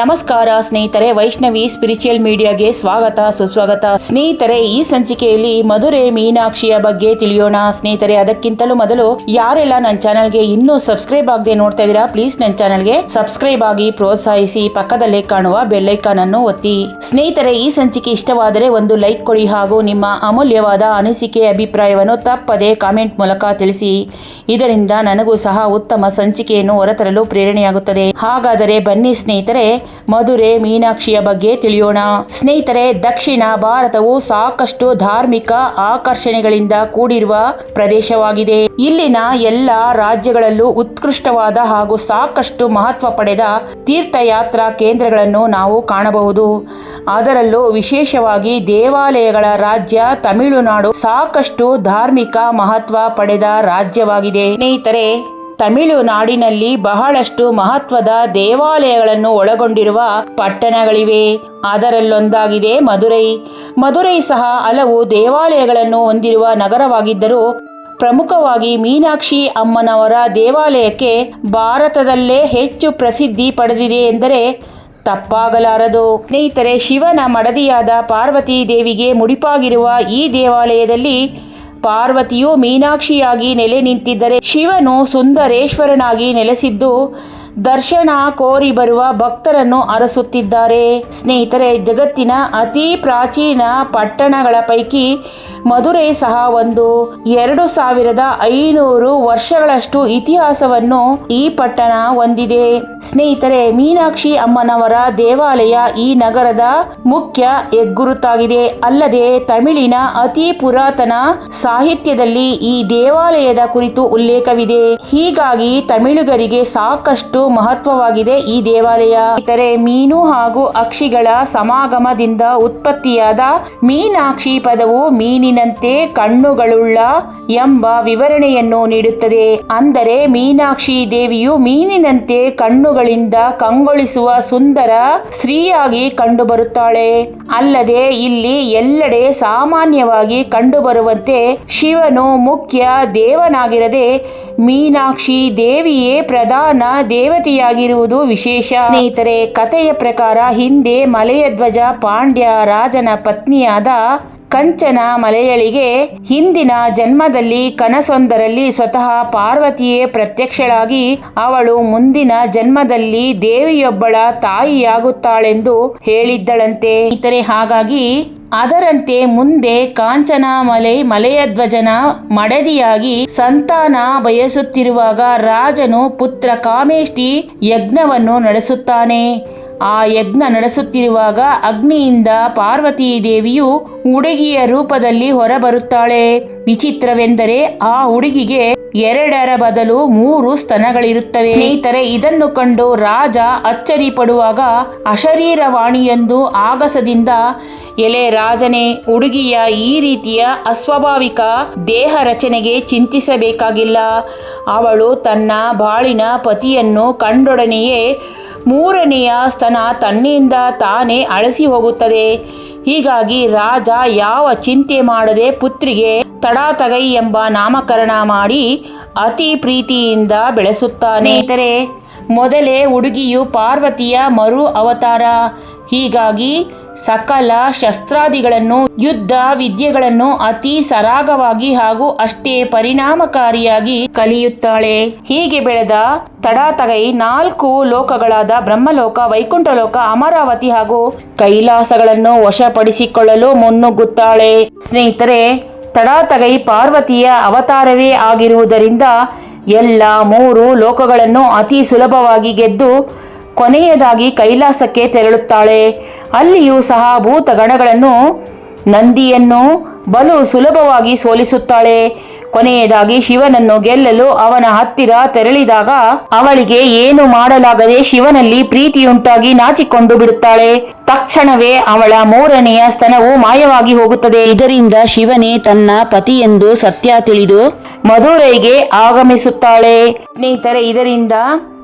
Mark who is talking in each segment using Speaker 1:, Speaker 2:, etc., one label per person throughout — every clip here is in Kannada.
Speaker 1: ನಮಸ್ಕಾರ ಸ್ನೇಹಿತರೆ, ವೈಷ್ಣವಿ ಸ್ಪಿರಿಚುವಲ್ ಮೀಡಿಯಾಗೆ ಸ್ವಾಗತ, ಸುಸ್ವಾಗತ. ಸ್ನೇಹಿತರೆ, ಈ ಸಂಚಿಕೆಯಲ್ಲಿ ಮಧುರೆ ಮೀನಾಕ್ಷಿಯ ಬಗ್ಗೆ ತಿಳಿಯೋಣ. ಸ್ನೇಹಿತರೆ, ಅದಕ್ಕಿಂತಲೂ ಮೊದಲು ಯಾರೆಲ್ಲ ನನ್ನ ಚಾನಲ್ಗೆ ಇನ್ನೂ ಸಬ್ಸ್ಕ್ರೈಬ್ ಆಗದೆ ನೋಡ್ತಾ ಇದ್ದೀರಾ ಪ್ಲೀಸ್ ನನ್ನ ಚಾನಲ್ಗೆ ಸಬ್ಸ್ಕ್ರೈಬ್ ಆಗಿ ಪ್ರೋತ್ಸಾಹಿಸಿ, ಪಕ್ಕದಲ್ಲೇ ಕಾಣುವ ಬೆಲ್ಲೈಕಾನ್ ಅನ್ನು ಒತ್ತಿ. ಸ್ನೇಹಿತರೆ, ಈ ಸಂಚಿಕೆ ಇಷ್ಟವಾದರೆ ಒಂದು ಲೈಕ್ ಕೊಡಿ ಹಾಗೂ ನಿಮ್ಮ ಅಮೂಲ್ಯವಾದ ಅನಿಸಿಕೆ, ಅಭಿಪ್ರಾಯವನ್ನು ತಪ್ಪದೇ ಕಾಮೆಂಟ್ ಮೂಲಕ ತಿಳಿಸಿ. ಇದರಿಂದ ನನಗೂ ಸಹ ಉತ್ತಮ ಸಂಚಿಕೆಯನ್ನು ಹೊರತರಲು ಪ್ರೇರಣೆಯಾಗುತ್ತದೆ. ಹಾಗಾದರೆ ಬನ್ನಿ ಸ್ನೇಹಿತರೆ ಮಧುರೆ ಮೀನಾಕ್ಷಿಯ ಬಗ್ಗೆ ತಿಳಿಯೋಣ. ಸ್ನೇಹಿತರೆ, ದಕ್ಷಿಣ ಭಾರತವು ಸಾಕಷ್ಟು ಧಾರ್ಮಿಕ ಆಕರ್ಷಣೆಗಳಿಂದ ಕೂಡಿರುವ ಪ್ರದೇಶವಾಗಿದೆ. ಇಲ್ಲಿನ ಎಲ್ಲ ರಾಜ್ಯಗಳಲ್ಲೂ ಉತ್ಕೃಷ್ಟವಾದ ಹಾಗೂ ಸಾಕಷ್ಟು ಮಹತ್ವ ಪಡೆದ ತೀರ್ಥಯಾತ್ರಾ ಕೇಂದ್ರಗಳನ್ನು ನಾವು ಕಾಣಬಹುದು. ಅದರಲ್ಲೂ ವಿಶೇಷವಾಗಿ ದೇವಾಲಯಗಳ ರಾಜ್ಯ ತಮಿಳುನಾಡು ಸಾಕಷ್ಟು ಧಾರ್ಮಿಕ ಮಹತ್ವ ಪಡೆದ ರಾಜ್ಯವಾಗಿದೆ. ಸ್ನೇಹಿತರೆ ತಮಿಳುನಾಡಿನಲ್ಲಿ ಬಹಳಷ್ಟು ಮಹತ್ವದ ದೇವಾಲಯಗಳನ್ನು ಒಳಗೊಂಡಿರುವ ಪಟ್ಟಣಗಳಿವೆ. ಅದರಲ್ಲೊಂದಾಗಿದೆ ಮಧುರೈ. ಮಧುರೈ ಸಹ ಹಲವು ದೇವಾಲಯಗಳನ್ನು ಹೊಂದಿರುವ ನಗರವಾಗಿದ್ದರೂ ಪ್ರಮುಖವಾಗಿ ಮೀನಾಕ್ಷಿ ಅಮ್ಮನವರ ದೇವಾಲಯಕ್ಕೆ ಭಾರತದಲ್ಲೇ ಹೆಚ್ಚು ಪ್ರಸಿದ್ಧಿ ಪಡೆದಿದೆ ಎಂದರೆ ತಪ್ಪಾಗಲಾರದು. ಸ್ನೇಹಿತರೆ, ಶಿವನ ಮಡದಿಯಾದ ಪಾರ್ವತಿ ದೇವಿಗೆ ಮುಡಿಪಾಗಿರುವ ಈ ದೇವಾಲಯದಲ್ಲಿ ಪಾರ್ವತಿಯು ಮೀನಾಕ್ಷಿಯಾಗಿ ನೆಲೆ ನಿಂತಿದ್ದರೆ ಶಿವನು ಸುಂದರೇಶ್ವರನಾಗಿ ನೆಲೆಸಿದ್ದು ದರ್ಶನ ಕೋರಿ ಬರುವ ಭಕ್ತರನ್ನು ಅರಸುತ್ತಿದ್ದಾರೆ. ಸ್ನೇಹಿತರೆ, ಜಗತ್ತಿನ ಅತಿ ಪ್ರಾಚೀನ ಪಟ್ಟಣಗಳ ಪೈಕಿ ಮಧುರೈ ಸಹ ಒಂದು. ಎರಡು ಸಾವಿರದ ಐನೂರು ವರ್ಷಗಳಷ್ಟು ಇತಿಹಾಸವನ್ನು ಈ ಪಟ್ಟಣ ಹೊಂದಿದೆ. ಸ್ನೇಹಿತರೆ, ಮೀನಾಕ್ಷಿ ಅಮ್ಮನವರ ದೇವಾಲಯ ಈ ನಗರದ ಮುಖ್ಯ ಹೆಗ್ಗುರುತಾಗಿದೆ. ಅಲ್ಲದೆ, ತಮಿಳಿನ ಅತಿ ಪುರಾತನ ಸಾಹಿತ್ಯದಲ್ಲಿ ಈ ದೇವಾಲಯದ ಕುರಿತು ಉಲ್ಲೇಖವಿದೆ. ಹೀಗಾಗಿ ತಮಿಳುಗರಿಗೆ ಸಾಕಷ್ಟು ಮಹತ್ವವಾಗಿದೆ. ಈ ದೇವಾಲಯ ಇತರೆ ಮೀನು ಹಾಗೂ ಅಕ್ಷಿಗಳ ಸಮಾಗಮದಿಂದ ಉತ್ಪತ್ತಿಯಾದ ಮೀನಾಕ್ಷಿ ಪದವು ಮೀನಿನಂತೆ ಕಣ್ಣುಗಳುಳ್ಳ ಎಂಬ ವಿವರಣೆಯನ್ನು ನೀಡುತ್ತದೆ. ಅಂದರೆ ಮೀನಾಕ್ಷಿ ದೇವಿಯು ಮೀನಿನಂತೆ ಕಣ್ಣುಗಳಿಂದ ಕಂಗೊಳಿಸುವ ಸುಂದರ ಸ್ತ್ರೀಯಾಗಿ ಕಂಡುಬರುತ್ತಾಳೆ. ಅಲ್ಲದೆ ಇಲ್ಲಿ ಎಲ್ಲೆಡೆ ಸಾಮಾನ್ಯವಾಗಿ ಕಂಡುಬರುವಂತೆ ಶಿವನು ಮುಖ್ಯ ದೇವನಾಗಿರದೆ ಮೀನಾಕ್ಷಿ ದೇವಿಯೇ ಪ್ರಧಾನ ದೇವತೆಯಾಗಿರುವುದು ವಿಶೇಷ. ಸ್ನೇಹಿತರೆ, ಕಥೆಯ ಪ್ರಕಾರ ಹಿಂದೆ ಮಲೆಯಧ್ವಜ ಪಾಂಡ್ಯ ರಾಜನ ಪತ್ನಿಯಾದ ಕಂಚನ ಮಲೆಯಳಿಗೆ ಹಿಂದಿನ ಜನ್ಮದಲ್ಲಿ ಕನಸೊಂದರಲ್ಲಿ ಸ್ವತಃ ಪಾರ್ವತಿಯೇ ಪ್ರತ್ಯಕ್ಷಳಾಗಿ ಅವಳು ಮುಂದಿನ ಜನ್ಮದಲ್ಲಿ ದೇವಿಯೊಬ್ಬಳ ತಾಯಿಯಾಗುತ್ತಾಳೆಂದು ಹೇಳಿದ್ದಳಂತೆ. ಇತರೆ ಹಾಗಾಗಿ ಅದರಂತೆ ಮುಂದೆ ಕಾಂಚನ ಕಾಂಚನಮಲೆ ಮಲೆಯಧ್ವಜನ ಮಡದಿಯಾಗಿ ಸಂತಾನ ಬಯಸುತ್ತಿರುವಾಗ ರಾಜನು ಪುತ್ರ ಕಾಮೇಷ್ಟಿ ಯಜ್ಞವನ್ನು ನಡೆಸುತ್ತಾನೆ. ಆ ಯಜ್ಞ ನಡೆಸುತ್ತಿರುವಾಗ ಅಗ್ನಿಯಿಂದ ಪಾರ್ವತೀ ದೇವಿಯು ಹುಡುಗಿಯ ರೂಪದಲ್ಲಿ ಹೊರಬರುತ್ತಾಳೆ. ವಿಚಿತ್ರವೆಂದರೆ ಆ ಹುಡುಗಿಗೆ ಎರಡರ ಬದಲು ಮೂರು ಸ್ತನಗಳಿರುತ್ತವೆ. ಸ್ನೇಹಿತರೆ, ಇದನ್ನು ಕಂಡು ರಾಜ ಅಚ್ಚರಿ ಪಡುವಾಗ ಅಶರೀರವಾಣಿಯೊಂದು ಆಗಸದಿಂದ, ಎಲೆ ರಾಜನೇ ಹುಡುಗಿಯ ಈ ರೀತಿಯ ಅಸ್ವಾಭಾವಿಕ ದೇಹ ರಚನೆಗೆ ಚಿಂತಿಸಬೇಕಾಗಿಲ್ಲ. ಅವಳು ತನ್ನ ಬಾಳಿನ ಪತಿಯನ್ನು ಕಂಡೊಡನೆಯೇ ಮೂರನೆಯ ಸ್ತನ ತನ್ನಿಂದ ತಾನೇ ಅಳಸಿ ಹೋಗುತ್ತದೆ. ಹೀಗಾಗಿ ರಾಜ ಯಾವ ಚಿಂತೆ ಮಾಡದೆ ಪುತ್ರಿಗೆ ತಡಾತಗೈ ಎಂಬ ನಾಮಕರಣ ಮಾಡಿ ಅತಿ ಪ್ರೀತಿಯಿಂದ ಬೆಳೆಸುತ್ತಾನೆ. ಇತರೆ ಮೊದಲೇ ಹುಡುಗಿಯು ಪಾರ್ವತಿಯ ಮರು ಅವತಾರ. ಹೀಗಾಗಿ ಸಕಲ ಶಸ್ತ್ರಾದಿಗಳನ್ನು, ಯುದ್ಧ ವಿದ್ಯೆಗಳನ್ನು ಅತಿ ಸರಾಗವಾಗಿ ಹಾಗೂ ಅಷ್ಟೇ ಪರಿಣಾಮಕಾರಿಯಾಗಿ ಕಲಿಯುತ್ತಾಳೆ. ಹೀಗೆ ಬೆಳೆದ ತಡಾತಗೈ ನಾಲ್ಕು ಲೋಕಗಳಾದ ಬ್ರಹ್ಮಲೋಕ, ವೈಕುಂಠಲೋಕ, ಅಮರಾವತಿ ಹಾಗೂ ಕೈಲಾಸಗಳನ್ನು ವಶಪಡಿಸಿಕೊಳ್ಳಲು ಮುನ್ನುಗ್ಗುತ್ತಾಳೆ. ಸ್ನೇಹಿತರೆ, ತಡಾತಗೈ ಪಾರ್ವತಿಯ ಅವತಾರವೇ ಆಗಿರುವುದರಿಂದ ಎಲ್ಲ ಮೂರು ಲೋಕಗಳನ್ನು ಅತಿ ಸುಲಭವಾಗಿ ಗೆದ್ದು ಕೊನೆಯದಾಗಿ ಕೈಲಾಸಕ್ಕೆ ತೆರಳುತ್ತಾಳೆ. ಅಲ್ಲಿಯೂ ಸಹ ಭೂತಗಣಗಳನ್ನು ನಂದಿಯನ್ನು ಬಲು ಸುಲಭವಾಗಿ ಸೋಲಿಸುತ್ತಾಳೆ. ಕೊನೆಯದಾಗಿ ಶಿವನನ್ನು ಗೆಲ್ಲಲು ಅವನ ಹತ್ತಿರ ತೆರಳಿದಾಗ ಅವಳಿಗೆ ಏನು ಮಾಡಲಾಗದೆ ಶಿವನಲ್ಲಿ ಪ್ರೀತಿಯುಂಟಾಗಿ ನಾಚಿಕೊಂಡು ಬಿಡುತ್ತಾಳೆ. ತಕ್ಷಣವೇ ಅವಳ ಮೂರನೆಯ ಸ್ತನವು ಮಾಯವಾಗಿ ಹೋಗುತ್ತದೆ. ಇದರಿಂದ ಶಿವನೇ ತನ್ನ ಪತಿಯೆಂದು ಸತ್ಯ ತಿಳಿದು ಮಧುರೈಗೆ ಆಗಮಿಸುತ್ತಾಳೆ. ಸ್ನೇಹಿತರೆ, ಇದರಿಂದ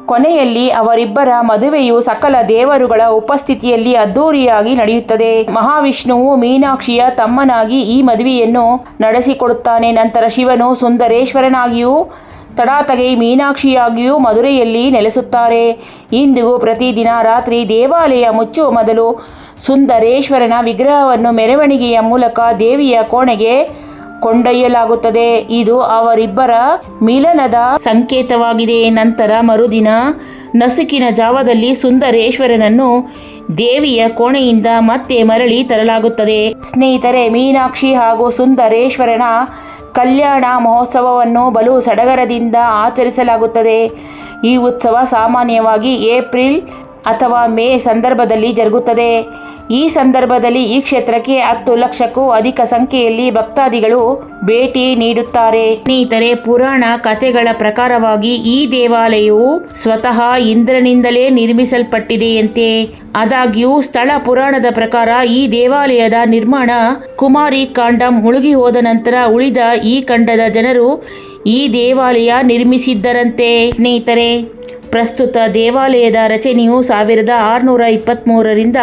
Speaker 1: ಕೊನೆಯಲ್ಲಿ ಅವರಿಬ್ಬರ ಮದುವೆಯು ಸಕಲ ದೇವರುಗಳ ಉಪಸ್ಥಿತಿಯಲ್ಲಿ ಅದ್ದೂರಿಯಾಗಿ ನಡೆಯುತ್ತದೆ. ಮಹಾವಿಷ್ಣುವು ಮೀನಾಕ್ಷಿಯ ತಮ್ಮನಾಗಿ ಈ ಮದುವೆಯನ್ನು ನಡೆಸಿಕೊಡುತ್ತಾನೆ. ನಂತರ ಶಿವನು ಸುಂದರೇಶ್ವರನಾಗಿಯೂ, ತಡಾತಗೆ ಮೀನಾಕ್ಷಿಯಾಗಿಯೂ ಮಧುರೆಯಲ್ಲಿ ನೆಲೆಸುತ್ತಾರೆ. ಇಂದಿಗೂ ಪ್ರತಿದಿನ ರಾತ್ರಿ ದೇವಾಲಯ ಮುಚ್ಚುವ ಮೊದಲು ಸುಂದರೇಶ್ವರನ ವಿಗ್ರಹವನ್ನು ಮೆರವಣಿಗೆಯ ಮೂಲಕ ದೇವಿಯ ಕೋಣೆಗೆ ಕೊಂಡೊಯ್ಯಲಾಗುತ್ತದೆ. ಇದು ಅವರಿಬ್ಬರ ಮಿಲನದ ಸಂಕೇತವಾಗಿದೆ. ನಂತರ ಮರುದಿನ ನಸುಕಿನ ಜಾವದಲ್ಲಿ ಸುಂದರೇಶ್ವರನನ್ನು ದೇವಿಯ ಕೋಣೆಯಿಂದ ಮತ್ತೆ ಮರಳಿ ತರಲಾಗುತ್ತದೆ. ಸ್ನೇಹಿತರೆ, ಮೀನಾಕ್ಷಿ ಹಾಗೂ ಸುಂದರೇಶ್ವರನ ಕಲ್ಯಾಣ ಮಹೋತ್ಸವವನ್ನು ಬಲು ಸಡಗರದಿಂದ ಆಚರಿಸಲಾಗುತ್ತದೆ. ಈ ಉತ್ಸವ ಸಾಮಾನ್ಯವಾಗಿ ಏಪ್ರಿಲ್ ಅಥವಾ ಮೇ ಸಂದರ್ಭದಲ್ಲಿ ಜರುಗುತ್ತದೆ. ಈ ಸಂದರ್ಭದಲ್ಲಿ ಈ ಕ್ಷೇತ್ರಕ್ಕೆ ಹತ್ತು ಲಕ್ಷಕ್ಕೂ ಅಧಿಕ ಸಂಖ್ಯೆಯಲ್ಲಿ ಭಕ್ತಾದಿಗಳು ಭೇಟಿ ನೀಡುತ್ತಾರೆ. ಸ್ನೇಹಿತರೆ, ಪುರಾಣ ಕಥೆಗಳ ಪ್ರಕಾರವಾಗಿ ಈ ದೇವಾಲಯವು ಸ್ವತಃ ಇಂದ್ರನಿಂದಲೇ ನಿರ್ಮಿಸಲ್ಪಟ್ಟಿದೆಯಂತೆ ಆದಾಗ್ಯೂ ಸ್ಥಳ ಪುರಾಣದ ಪ್ರಕಾರ ಈ ದೇವಾಲಯದ ನಿರ್ಮಾಣ ಕುಮಾರಿ ಕಾಂಡ ಮುಳುಗಿ ಹೋದ ನಂತರ ಉಳಿದ ಈ ಖಂಡದ ಜನರು ಈ ದೇವಾಲಯ ನಿರ್ಮಿಸಿದ್ದರಂತೆ. ಸ್ನೇಹಿತರೆ ಪ್ರಸ್ತುತ ದೇವಾಲಯದ ರಚನೆಯು ಸಾವಿರದ ಆರುನೂರ ಇಪ್ಪತ್ತ್ಮೂರರಿಂದ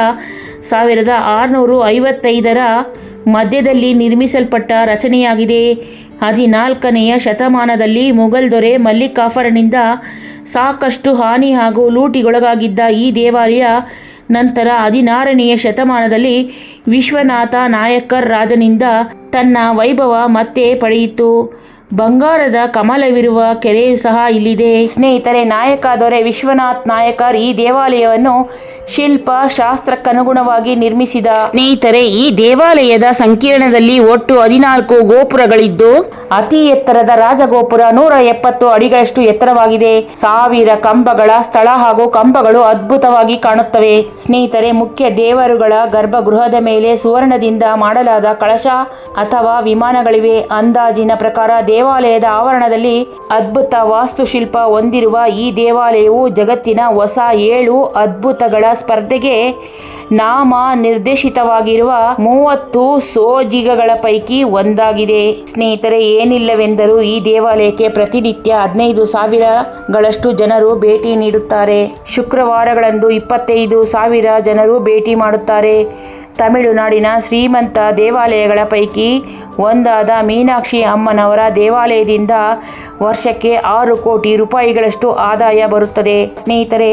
Speaker 1: ಸಾವಿರದ ಆರುನೂರು ಐವತ್ತೈದರ ಮಧ್ಯದಲ್ಲಿ ನಿರ್ಮಿಸಲ್ಪಟ್ಟ ರಚನೆಯಾಗಿದೆ. ಹದಿನಾಲ್ಕನೆಯ ಶತಮಾನದಲ್ಲಿ ಮುಘಲ್ ದೊರೆ ಮಲ್ಲಿಕಾಫರನಿಂದ ಸಾಕಷ್ಟು ಹಾನಿ ಹಾಗೂ ಲೂಟಿಗೊಳಗಾಗಿದ್ದ ಈ ದೇವಾಲಯ ನಂತರ ಹದಿನಾರನೆಯ ಶತಮಾನದಲ್ಲಿ ವಿಶ್ವನಾಥ ನಾಯಕರ್ ರಾಜನಿಂದ ತನ್ನ ವೈಭವ ಮತ್ತೆ ಪಡೆಯಿತು. ಬಂಗಾರದ ಕಮಲವಿರುವ ಕೆರೆಯು ಸಹ ಇಲ್ಲಿದೆ. ಸ್ನೇಹಿತರೆ ನಾಯಕ ದೊರೆ ವಿಶ್ವನಾಥ್ ನಾಯಕರ್ ಈ ದೇವಾಲಯವನ್ನು ಶಿಲ್ಪ ಶಾಸ್ತ್ರಕ್ಕನುಗುಣವಾಗಿ ನಿರ್ಮಿಸಿದ ಸ್ನೇಹಿತರೆ ಈ ದೇವಾಲಯದ ಸಂಕೀರ್ಣದಲ್ಲಿ ಒಟ್ಟು ಹದಿನಾಲ್ಕು ಗೋಪುರಗಳಿದ್ದು ಅತಿ ಎತ್ತರದ ರಾಜಗೋಪುರ ನೂರ ಎಪ್ಪತ್ತು ಅಡಿಗಳಷ್ಟು ಎತ್ತರವಾಗಿದೆ. ಸಾವಿರ ಕಂಬಗಳ ಸ್ಥಳ ಹಾಗೂ ಕಂಬಗಳು ಅದ್ಭುತವಾಗಿ ಕಾಣುತ್ತವೆ. ಸ್ನೇಹಿತರೆ ಮುಖ್ಯ ದೇವರುಗಳ ಗರ್ಭಗೃಹದ ಮೇಲೆ ಸುವರ್ಣದಿಂದ ಮಾಡಲಾದ ಕಳಶ ಅಥವಾ ವಿಮಾನಗಳಿವೆ. ಅಂದಾಜಿನ ಪ್ರಕಾರ ದೇವಾಲಯದ ಆವರಣದಲ್ಲಿ ಅದ್ಭುತ ವಾಸ್ತುಶಿಲ್ಪ ಹೊಂದಿರುವ ಈ ದೇವಾಲಯವು ಜಗತ್ತಿನ ಹೊಸ ಏಳು ಅದ್ಭುತಗಳ ಸ್ಪರ್ಧೆಗೆ ನಾಮ ನಿರ್ದೇಶಿತವಾಗಿರುವ ಮೂವತ್ತು ಸೋಜಿಗಗಳ ಪೈಕಿ ಒಂದಾಗಿದೆ. ಸ್ನೇಹಿತರೆ, ಏನಿಲ್ಲವೆಂದರೂ ಈ ದೇವಾಲಯಕ್ಕೆ ಪ್ರತಿನಿತ್ಯ ಹದಿನೈದು ಸಾವಿರಗಳಷ್ಟು ಜನರು ಭೇಟಿ ನೀಡುತ್ತಾರೆ. ಶುಕ್ರವಾರಗಳಂದು ಇಪ್ಪತ್ತೈದು ಸಾವಿರ ಜನರು ಭೇಟಿ ಮಾಡುತ್ತಾರೆ. ತಮಿಳುನಾಡಿನ ಶ್ರೀಮಂತ ದೇವಾಲಯಗಳ ಪೈಕಿ ಒಂದಾದ ಮೀನಾಕ್ಷಿ ಅಮ್ಮನವರ ದೇವಾಲಯದಿಂದ ವರ್ಷಕ್ಕೆ ಆರು ಕೋಟಿ ರೂಪಾಯಿಗಳಷ್ಟು ಆದಾಯ ಬರುತ್ತದೆ. ಸ್ನೇಹಿತರೆ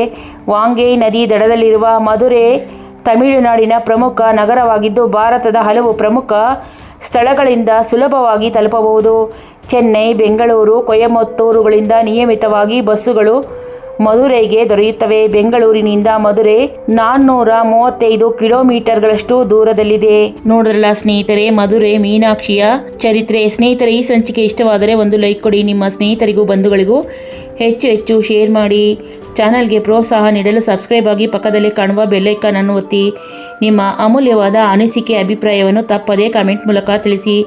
Speaker 1: ವಾಂಗೈ ನದಿ ದಡದಲ್ಲಿರುವ ಮಧುರೆ ತಮಿಳುನಾಡಿನ ಪ್ರಮುಖ ನಗರವಾಗಿದ್ದು, ಭಾರತದ ಹಲವು ಪ್ರಮುಖ ಸ್ಥಳಗಳಿಂದ ಸುಲಭವಾಗಿ ತಲುಪಬಹುದು. ಚೆನ್ನೈ, ಬೆಂಗಳೂರು, ಕೊಯಮತ್ತೂರುಗಳಿಂದ ನಿಯಮಿತವಾಗಿ ಬಸ್ಸುಗಳು ಮಧುರೈಗೆ ದೊರೆಯುತ್ತವೆ. ಬೆಂಗಳೂರಿನಿಂದ ಮಧುರೆ ನಾನ್ನೂರ ಮೂವತ್ತೈದು ಕಿಲೋಮೀಟರ್ಗಳಷ್ಟು ದೂರದಲ್ಲಿದೆ. ನೋಡಿದ್ರಲ್ಲ ಸ್ನೇಹಿತರೆ, ಮಧುರೆ ಮೀನಾಕ್ಷಿಯ ಚರಿತ್ರೆ. ಸ್ನೇಹಿತರೆ, ಈ ಸಂಚಿಕೆ ಇಷ್ಟವಾದರೆ ಒಂದು ಲೈಕ್ ಕೊಡಿ. ನಿಮ್ಮ ಸ್ನೇಹಿತರಿಗೂ, ಬಂಧುಗಳಿಗೂ ಹೆಚ್ಚು ಹೆಚ್ಚು ಶೇರ್ ಮಾಡಿ. ಚಾನಲ್ಗೆ ಪ್ರೋತ್ಸಾಹ ನೀಡಲು ಸಬ್ಸ್ಕ್ರೈಬ್ ಆಗಿ ಪಕ್ಕದಲ್ಲಿ ಕಾಣುವ ಬೆಲ್ಲೈಕಾನ್ ಅನ್ನು ಒತ್ತಿ. ನಿಮ್ಮ ಅಮೂಲ್ಯವಾದ ಅನಿಸಿಕೆ, ಅಭಿಪ್ರಾಯವನ್ನು ತಪ್ಪದೇ ಕಮೆಂಟ್ ಮೂಲಕ ತಿಳಿಸಿ.